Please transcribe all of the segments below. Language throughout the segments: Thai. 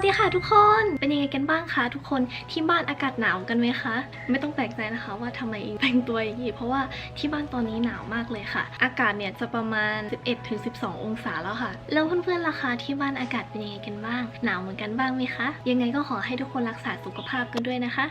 สดีค่ะทุกคน เป็นยังไงกันบ้างคะทุกคน ที่บ้านอากาศหนาวกันไหมคะ ไม่ต้องแปลกใจนะคะ ว่าทำไมแต่งตัวอย่างนี้เพราะว่าที่บ้านตอนนี้หนาวมากเลยค่ะ อากาศเนี่ยจะประมาณ 11-12 องศาแล้วค่ะ แล้วเพื่อนๆล่ะคะที่บ้านอากาศเป็นยังไงกันบ้าง หนาวเหมือนกันบ้างไหมคะ ยังไงก็ขอให้ทุกคนรักษาสุขภาพกันด้วยนะคะ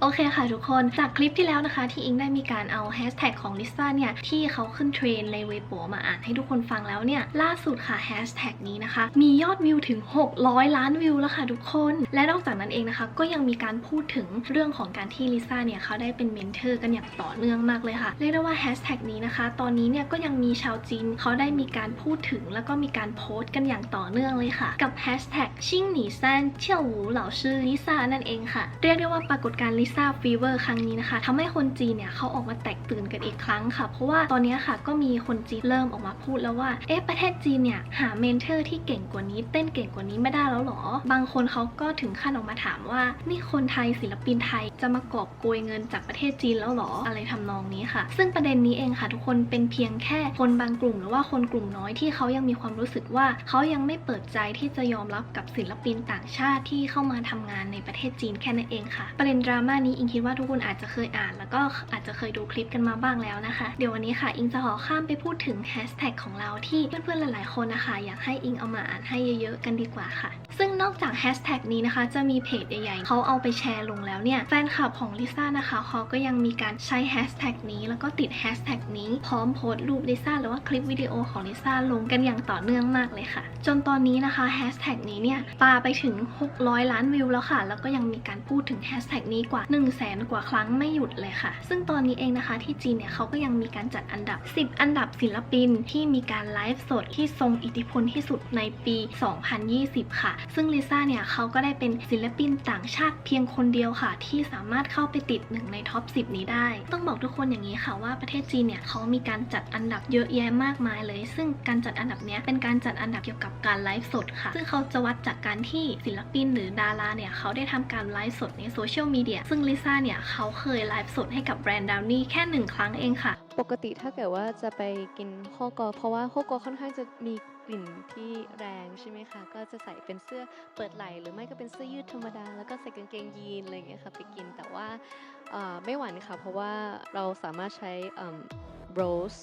โอเคค่ะทุกคนจากคลิปที่แล้วนะคะ ที่อิงได้มีการเอาแฮชแท็กของลิซ่าเนี่ยที่เขาขึ้นเทรนในเวโปมาอ่านให้ทุกคนฟังแล้วเนี่ย ล่าสุดค่ะแฮชแท็กนี้นะคะ มียอดวิวถึง 600 ล้านวิวแล้วค่ะทุกคน และนอกจากนั้นเองนะคะ ก็ยังมีการพูดถึงเรื่องของการที่ลิซ่าเนี่ยเขาได้เป็นเมนเทอร์กันอย่างต่อเนื่องมากเลยค่ะ เรียกได้ว่าแฮชแท็กนี้นะคะ ตอนนี้เนี่ยก็ยังมีชาวจีนเขาได้มีการพูดถึง แล้วก็มีการโพสต์กันอย่างต่อเนื่องเลยค่ะ กับแฮชแท็กชิงหนีซันเชี่ยวหูเหล่าชื่อลิซ่านั่นเองค่ะ เรียกได้ว่าปรากฏการณ์ลิซ่าฟีเวอร์ครั้งนี้นะคะทำให้คนจีนเนี่ยเขาออกมาแตกตื่นกันอีกครั้งค่ะ เพราะว่าตอนนี้ค่ะก็มีคนจีนเริ่มออกมาพูดแล้วว่า เอ๊ะประเทศจีนเนี่ยหาเมนเทอร์ที่เก่งกว่านี้เต้นเก่งกว่านี้ไม่ได้แล้วหรอ บางคนเขาก็ถึงขั้นออกมาถามว่า นี่คนไทยศิลปินไทยจะมากอบโกยเงินจากประเทศจีนแล้วหรอ อะไรทำนองนี้ค่ะ ซึ่งประเด็นนี้เองค่ะ ทุกคนเป็นเพียงแค่คนบางกลุ่ม หรือว่าคนกลุ่มน้อยที่เขายังมีความรู้สึกว่าเขายังไม่เปิดใจที่จะยอมรับกับศิลปินต่างชาติที่เข้ามาทำงานในประเทศจีนแค่นั้นเองค่ะ ประเด็นดราม่านี้อิงคิดว่าทุกคนอาจจะเคยอ่าน แล้วก็อาจจะเคยดูคลิปกันมาบ้างแล้วนะคะ เดี๋ยววันนี้ค่ะอิงจะขอข้ามไปพูดถึงแฮชแท็กของเราที่เพื่อนๆหลายๆคนนะคะอยากให้อิงเอามาอ่านให้เยอะๆกันดีกว่าค่ะ ซึ่งนอกจากแฮชแท็กนี้นะคะจะมีเพจใหญ่ๆเขาเอาไปแชร์ลงแล้วเนี่ยแฟนคลับของลิซ่านะคะเขาก็ยังมีการใช้แฮชแท็กนี้แล้วก็ติดแฮชแท็กนี้พร้อมโพสต์รูปลิซ่าหรือว่าคลิปวิดีโอของลิซ่าลงกันอย่างต่อเนื่องมากเลยค่ะ จนตอนนี้นะคะแฮชแท็กนี้เนี่ยปาไปถึง 600 ล้านวิวแล้วค่ะ แล้วก็ยังมีการพูดถึงแฮชแท็กนี้กว่า1 0 0 0 0แสนกว่าครั้งไม่หยุดเลยค่ะ ซึ่งตอนนี้เองนะคะที่จีนเนี่ยเขาก็ยังมีการจัดอันดับ 10 อันดับศิลปินที่มีการไลฟ์สดที่ทรงอิทธิพลที่สุดในปี 2020 ค่ะ ซึ่งลิซ่าเนี่ยเขาก็ได้เป็นศิลปินต่างชาติเพียงคนเดียวค่ะ ที่สามารถเข้าไปติดหนึ่งในท็อป 10 นี้ได้ ต้องบอกทุกคนอย่างนี้ค่ะว่าประเทศจีนเนี่ยเขามีการจัดอันดับเยอะแยะมากมายเลย ซึ่งการจัดอันดับเนี้ยเป็นการจัดอันดับเกี่ยวกับการไลฟ์สดค่ะ ซึ่งเขาจะวัดจากการที่ศิลปินหรือดาราเนี่ยเขาได้ทำการไลฟ์สดในโซเชียลมีเดียซึ่งลิซ่าเนี่ยเขาเคยไลฟ์สดให้กับแบรนด์ดาวนี่แค่หนึ่งครั้งเองค่ะ ปกติถ้าเกิดว่าจะไปกินโฮกอเพราะว่าโฮกอค่อนข้างจะมีกลิ่นที่แรงใช่ไหมคะ ก็จะใส่เป็นเสื้อเปิดไหล่หรือไม่ก็เป็นเสื้อยืดธรรมดา แล้วก็ใส่กางเกงยีนอะไรอย่างเงี้ยค่ะไปกินแต่ว่าไม่หวานค่ะ เพราะว่าเราสามารถใช้โรส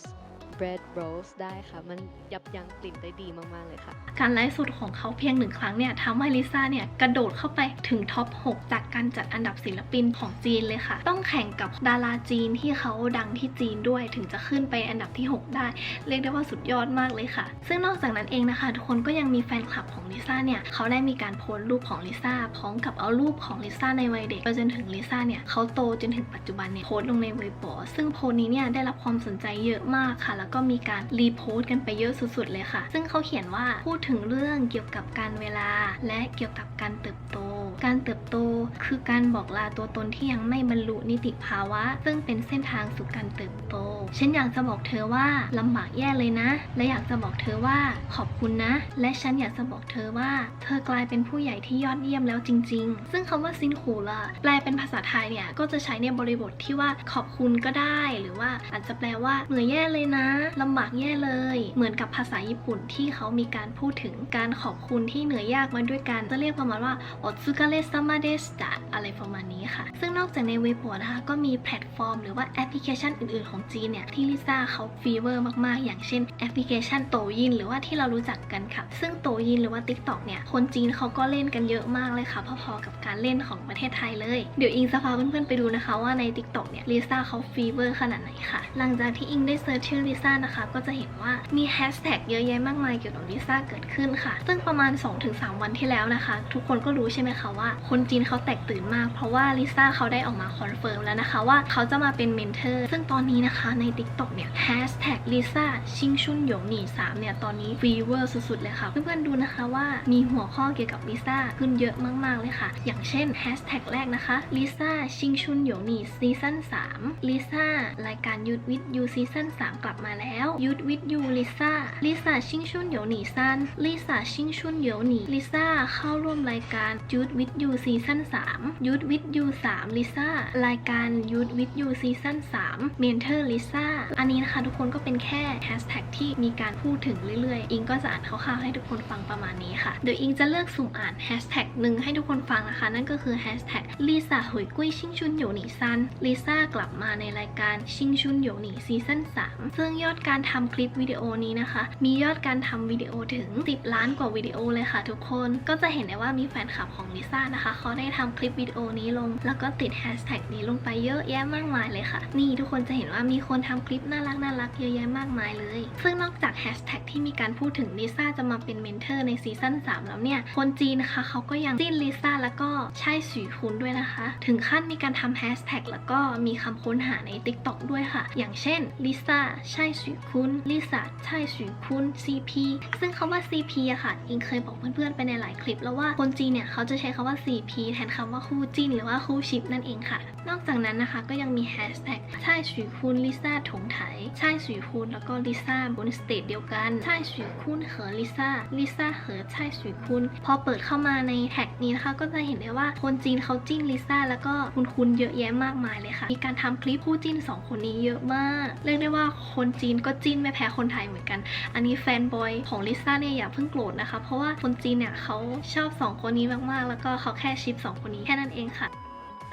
bread rose ได้ค่ะ มันยับยั้งกลิ่นได้ดีมาก ๆ เลยค่ะ การไลฟ์สดของเขาเพียงหนึ่งครั้งเนี่ยทำให้ลิซ่าเนี่ย กระโดดเข้าไปถึงท็อป 6 จากการจัดอันดับศิลปินของจีนเลยค่ะ ต้องแข่งกับดาราจีนที่เขาดังที่จีนด้วยถึงจะขึ้นไปอันดับที่ 6 ได้ เรียกได้ว่าสุดยอดมากเลยค่ะ ซึ่งนอกจากนั้นเองนะคะ ทุกคนก็ยังมีแฟนคลับของลิซ่าเนี่ยเขาได้มีการโพสต์รูปของลิซ่าพร้อมกับเอารูปของลิซ่าในวัยเด็กไปจนถึงลิซ่าเนี่ยเขาโตจนถึงปัจจุบันเนี่ยโพสต์ลงในเว็บบอซึ่งโพสต์นี้เนี่ยได้รับความสนใจเยอะมากค่ะแล้วก็มีการรีโพสต์กันไปเยอะสุดๆเลยค่ะ ซึ่งเขาเขียนว่าพูดถึงเรื่องเกี่ยวกับการเวลา และเกี่ยวกับการเติบโต การเติบโตคือการบอกลาตัวตนที่ยังไม่บรรลุนิติภาวะ ซึ่งเป็นเส้นทางสู่การเติบโต ฉันอยากจะบอกเธอว่าลำบากแย่เลยนะ และอยากจะบอกเธอว่าขอบคุณนะ และฉันอยากจะบอกเธอว่า เธอกลายเป็นผู้ใหญ่ที่ยอดเยี่ยมแล้วจริง ๆ ซึ่งคำว่าซินคูล่ะแปลเป็นภาษาไทยเนี่ยก็จะใช้ในบริบทที่ว่าขอบคุณก็ได้ หรือว่าอาจจะแปลว่าเหนื่อยแย่เลยนะลำบากแย่เลย เหมือนกับภาษาญี่ปุ่นที่เขามีการพูดถึงการขอบคุณที่เหนื่อยยากมาด้วยกัน จะเรียกประมาณว่าโอซึกาเรซามาเดสตอะไรประมาณนี้ค่ะ ซึ่งนอกจากในเว็บนะคะก็มีแพลตฟอร์มหรือว่าแอปพลิเคชันอื่นๆของจีนเนี่ย ที่ลิซ่าเขาฟีเวอร์มากๆ อย่างเช่นแอปพลิเคชันโตยินหรือว่าที่เรารู้จักกันค่ะ ซึ่งโตยินหรือว่า TikTok เนี่ยคนจีนเขาก็เล่นกันเยอะมากเลยค่ะ พอๆกับการเล่นของประเทศไทยเลย เดี๋ยวอิงจะพาเพื่อนๆไปดูนะคะว่าใน TikTok เนี่ยลิซ่าเขาฟีเวอร์ขนาดไหนค่ะ หลังจากที่อิงได้เซิร์ชชื่อลิซ่านะคะ ก็จะเห็นว่ามีแฮชแท็กเยอะแยะมากมายเกี่ยวกับลิซ่าเกิดขึ้นค่ะ ซึ่งประมาณ 2-3 วันที่แล้วนะคะ ทุกคนก็รู้ใช่ไหมคะว่า คนจีนเขาแตกตื่นมาก เพราะว่าลิซ่าเขาได้ออกมาคอนเฟิร์มแล้วนะคะ ว่าเขาจะมาเป็นเมนเทอร์ซึ่งตอนนี้นะคะใน TikTok เนี่ยแฮชแท็กลิซ่าชิงชุนหยงหนีสามเนี่ยตอนนี้ฟีเวอร์สุดๆเลยค่ะเพื่อนๆดูนะคะว่ามีหัวข้อเกี่ยวกับลิซ่าขึ้นเยอะมากๆเลยค่ะ อย่างเช่นแฮชแท็กแรกนะคะลิซ่าชิงชุนหยงหนีซีซั่น3ลิซ่ารายการยูทวิทยูซีซั่น3กลับมามาแล้วยุดวิดยูลิซ่าลิซ่าชิงชุนเหยวหนีซันลิซ่าชิงชุนเหยวหนีลิซ่าเข้าร่วมรายการยุดวิดยูซีซั่น3ยุดวิดยู3ลิซ่ารายการยุดวิดยูซีซั่น3เมนเทอร์ลิซ่าอันนี้นะคะทุกคนก็เป็นแค่แฮชแท็กที่มีการพูดถึงเรื่อยๆ อิงก็จะอ่านคร่าวๆให้ทุกคนฟังประมาณนี้ค่ะ เดี๋ยวอิงจะเลือกสุ่มอ่านแฮชแท็กหนึ่งให้ทุกคนฟังนะคะ นั่นก็คือแฮชแท็กลิซ่าหวยกุ้ยชิงชุนเหยวหนีซันลิซ่ากลับมาในรายการชิงชุนเหยวหนีซีซั่น3ซึ่งยอดการทำคลิปวิดีโอนี้นะคะ มียอดการทำวิดีโอถึง 10 ล้านกว่าวิดีโอเลยค่ะทุกคน ก็จะเห็นได้ว่ามีแฟนคลับของลิซ่านะคะเขาได้ทำคลิปวิดีโอนี้ลง แล้วก็ติดแฮชแท็กนี้ลงไปเยอะแยะมากมายเลยค่ะ นี่ทุกคนจะเห็นว่ามีคนทำคลิปน่ารักน่ารักเยอะแยะมากมายเลย ซึ่งนอกจากแฮชแท็กที่มีการพูดถึงลิซ่าจะมาเป็นเมนเทอร์ในซีซั่น3 แล้วเนี่ย คนจีนนะคะเขาก็ยังจิ้นลิซ่าแล้วก็ใช่สีคุณด้วยนะคะ ถึงขั้นมีการทำแฮชแท็กแล้วก็มีคำค้นหาใน TikTok ด้วยค่ะ อย่างเช่นลิซ่าใช่สีคุณลิซ่าใช่สีคุณ CP ซึ่งคำว่า CP อะค่ะ อิงเคยบอกเพื่อนๆไปในหลายคลิป แล้วว่าคนจีนเนี่ยเขาจะใช้คำว่า CP แทนคำว่าคู่จิ้นหรือว่าคู่ชิปนั่นเองค่ะ นอกจากนั้นนะคะก็ยังมีแฮชแท็กใช่สีคุณลิซ่าถงไถใช่สีคุณแล้วก็ลิซ่าบนสเตจเดียวกันใช่สีคุณเหอลิซ่าลิซ่าเหอใช่สีคุณพอเปิดเข้ามาในแท็กนี้นะคะก็จะเห็นได้ว่าคนจีนเขาจิ้นลิซ่าแล้วก็คุณคุณเยอะแยะมากมายเลยค่ะ มีการทำคลิปคู่จิ้นสองคนนี้เยอะมาก เรียกได้ว่าคนจีนก็จิ้นไม่แพ้คนไทยเหมือนกัน อันนี้แฟนบอยของลิซ่าเนี่ยอย่าเพิ่งโกรธนะคะ เพราะว่าคนจีนเนี่ยเขาชอบสองคนนี้มากๆ แล้วก็เขาแค่ชิปสองคนนี้แค่นั้นเองค่ะ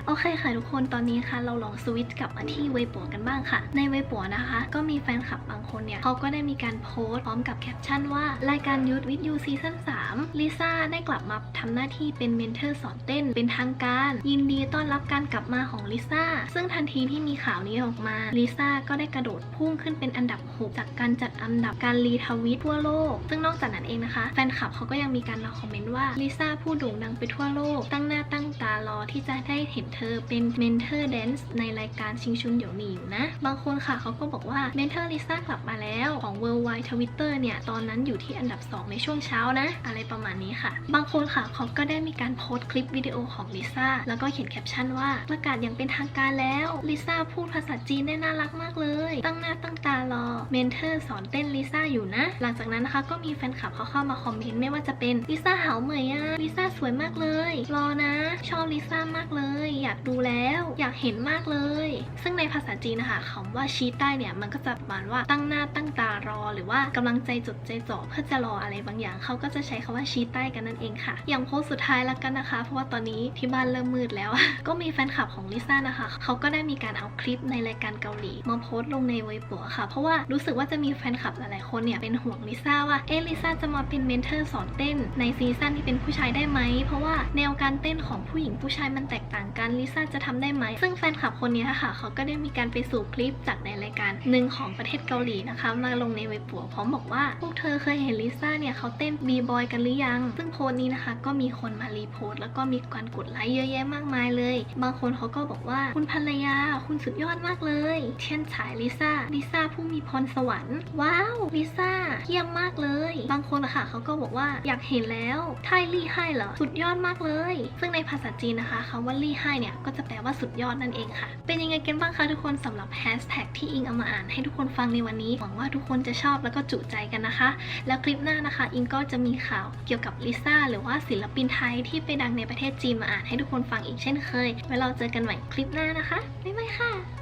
โอเคค่ะทุกคนตอนนี้ค่ะเราลองสวิตช์กลับมาที่เวปัวกันบ้างค่ะ ในเวปัวนะคะ ก็มีแฟนคลับบางคนเนี่ยเขาก็ได้มีการโพสต์พร้อมกับแคปชั่นว่ารายการยูทวิทยูซีซั่น3ลิซ่าได้กลับมาทำหน้าที่เป็นเมนเทอร์สอนเต้น เป็นทางการ ยินดีต้อนรับการกลับมาของลิซ่าซึ่งทันทีที่มีข่าวนี้ออกมาลิซ่าก็ได้กระโดดพุ่งขึ้นเป็นอันดับ 6 จากการจัดอันดับการรีทวิตทั่วโลก ซึ่งนอกจากนั้นเองนะคะ แฟนคลับเขาก็ยังมีการมาคอมเมนต์ว่าลิซ่าผู้โด่งดังไปทั่วโลก ตั้งหน้าตั้งตารอที่จะได้เห็นเธอเป็นเมนเทอร์แดนซ์ในรายการชิงชุนเดี๋ยวหนีอยู่นะ บางคนค่ะเขาก็บอกว่าเมนเทอร์ลิซ่ากลับมาแล้วของ Worldwide Twitter เนี่ย ตอนนั้นอยู่ที่อันดับ 2 ในช่วงเช้านะ อะไรประมาณนี้ค่ะ บางคนค่ะเขาก็ได้มีการโพสต์คลิปวิดีโอของลิซ่าแล้วก็เขียนแคปชั่นว่าประกาศอย่างเป็นทางการแล้วลิซ่าพูดภาษาจีนได้น่ารักมากเลย ตั้งหน้าตั้งตารอเมนเทอร์สอนเต้นลิซ่าอยู่นะ หลังจากนั้นนะคะก็มีแฟนคลับเขาเข้ามาคอมเมนต์ไม่ว่าจะเป็นลิซ่าหาเหมยอะลิซ่าสวยมากเลย รอนะ ชอบลิซ่ามากเลยอยากดูแล้วอยากเห็นมากเลย ซึ่งในภาษาจีนนะคะคำว่าชี้ใต้เนี่ยมันก็จะประมาณว่าตั้งหน้าตั้งตารอ หรือว่ากำลังใจจดใจจ่อเพื่อจะรออะไรบางอย่างเขาก็จะใช้คำว่าชี้ใต้กันนั่นเองค่ะ อย่างโพสต์สุดท้ายละกันนะคะ เพราะว่าตอนนี้ที่บ้านเริ่มมืดแล้ว ก็มีแฟนคลับของลิซ่านะคะเขาก็ได้มีการเอาคลิปในรายการเกาหลีมาโพสต์ลงในเว็บปัวค่ะ เพราะว่ารู้สึกว่าจะมีแฟนคลับหลายๆคนเนี่ยเป็นห่วงลิซ่าว่าเอลิซ่าจะมาเป็นเมนเทอร์สอนเต้นในซีซั่นที่เป็นผู้ชายได้ไหมเพราะว่าแนวการเต้นของผู้หญิงผู้ชายมันแตกต่างกันลิซ่าจะทำได้ไหม ซึ่งแฟนคลับคนนี้ค่ะ เขาก็ได้มีการไปสู่คลิปจากในรายการหนึ่งของประเทศเกาหลีนะคะ มาลงในเว็บปัวพร้อมบอกว่า พวกเธอเคยเห็นลิซ่าเนี่ยเขาเต้นบีบอยกันหรือยัง ซึ่งโพสต์นี้นะคะ ก็มีคนมารีโพสต์แล้วก็มีการกดไลค์เยอะแยะมากมายเลย บางคนเขาก็บอกว่าคุณภรรยาคุณสุดยอดมากเลยเทียนฉายลิซ่าลิซ่าผู้มีพรสวรรค์ ว้าวลิซ่าเยี่ยมมากเลย บางคนอะค่ะเขาก็บอกว่าอยากเห็นแล้วไทลี่ให้เหรอสุดยอดมากเลย ซึ่งในภาษาจีนนะคะคำว่าลี่ให้เนี่ยก็จะแปลว่าสุดยอดนั่นเองค่ะ เป็นยังไงกันบ้างคะทุกคนสำหรับแฮชแท็กที่อิงเอามาอ่านให้ทุกคนฟังในวันนี้ หวังว่าทุกคนจะชอบแล้วก็จุใจกันนะคะ แล้วคลิปหน้านะคะ อิงก็จะมีข่าวเกี่ยวกับลิซ่าหรือว่าศิลปินไทยที่ไปดังในประเทศจีนมาอ่านให้ทุกคนฟังอีกเช่นเคยไว้เราเจอกันใหม่คลิปหน้านะคะบ๊ายบายค่ะ